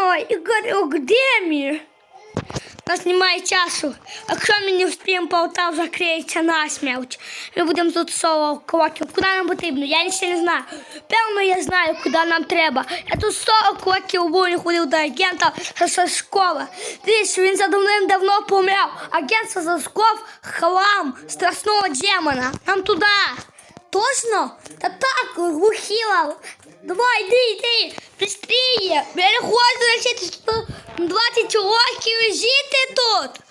Ой, Ігорюк, де мій? У нас немає часу. Якщо ми не встигнемо, Полтав закриється насмерть. Ми будемо тут соло кроків. Куди нам потрібно? Я ще не знаю. Певно, я знаю, куди нам треба. Я тут 40 років був ходив до агента Сашкова. Дивіться, він за давним-давно помер. Агент Сашков – хлам страшного демона. Нам туди. Точно? Та так, глухіла. Давай, йди, йди, быстрее. Я не хочу лишити 120 років жити тут.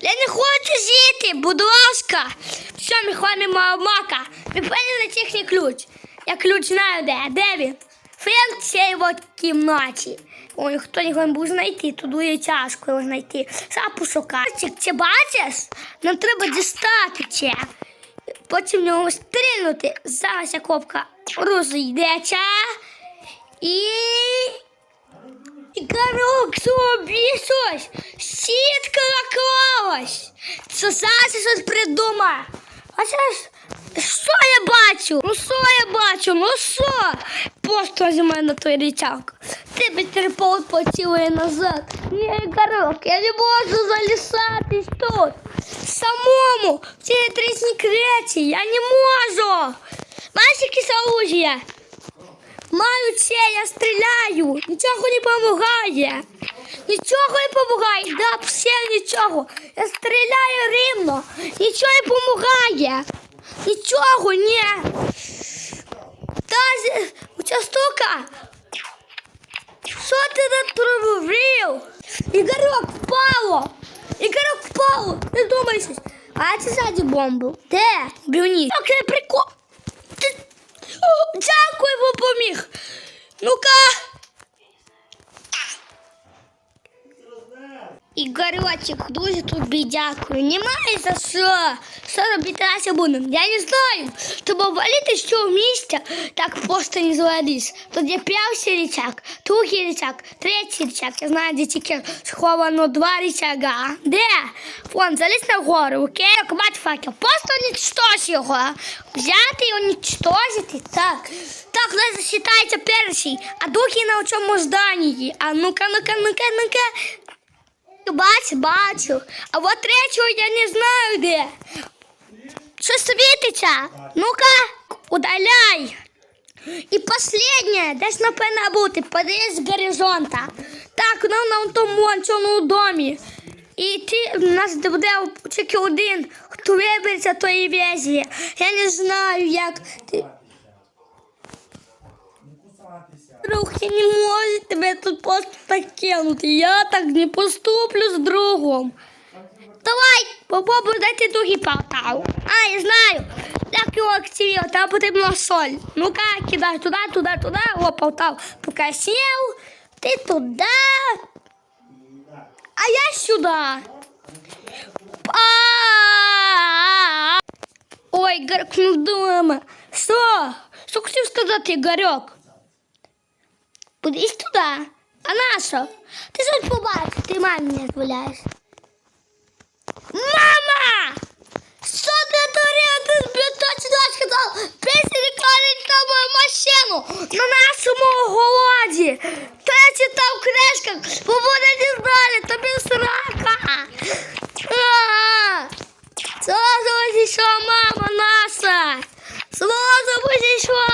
Я не хочу жити, будь ласка. Все, ми ходимо мака. Ми прийняли техній ключ. Я ключ знаю де. Де він? Френк в цій от кімнаті. Ой, хто його не буде знайти, то дуже тяжко його знайти. Сам пошукати. Це бачиш? Нам треба дістати це. Потім в нього стрільнути. Зараз копка розійдеться. І. І корок собі щось. Сітка наклалась. Це зараз я щось придумає. А зараз. Що я бачу? Ну що я бачу? Ну що? Просто зі мене на той річак. Тебе терпол поцілує назад. Ні, корок, я не можу залісатись тут. Самому в цій креці. Я не можу. Маєш якісь? Маю це, я стріляю. Нічого не допомагає. Нічого не допомагає. Да, все нічого. Я стріляю рівно. Нічого не допомагає. Нічого, ні. Та штука. Що ти тут робив? Ігорок впало. Ігорок. Не думайся! А це ззаді бомбу. Де? Бюні. Як прикол. Дякую, бо поміг. Ну-ка. Ігорочек, дуже тобі дякую. Немає за що. Що робити далі будемо? Я не знаю. Щоб валити що в місті, так просто не звалиш. Тут є перший річак, другий річак, третій річак. Я знаю, де тільки сховано два річага. Де? Вон, залізь на гору, окей? Як мать факел. Просто уничтожь його. Взяти і уничтожити. Так. Так, у засчитається перший, а другий на цьому зданні. А ну-ка, ну-ка, ну-ка, ну-ка. Бачу, бачу. А от третього я не знаю де. Що світиться? Ну-ка, удаляй. І останнє, десь напевно бути, подивись з горизонта. Так, нам на тому цьому домі. І ти, у нас буде тільки один, хто вибереться тої везі. Я не знаю, як ти. Друг, я не можу тебе тут просто так кинути. Я так не поступлю з другом. Давай, попробуй дати другий портал. А, я знаю. Як його активувати, там потрібна соль. Ну-ка, кидай туди, туди, туди. О, портал покосив. Ти туди. А я сюди. А-а-а. Ой, Гарик не вдома. Що? Що хотів сказати, Гарьок? Кудись туди. А на що? Ти щось побачиш, ти мамі не дозволяєш. Мама! Що ти дурила? Ти точно сказав, після кладуть на мою машину, на нашому голоді. Та я читав в бо вони не знали, тобі срака. Сразу зійшла мама наша. Сразу зійшла.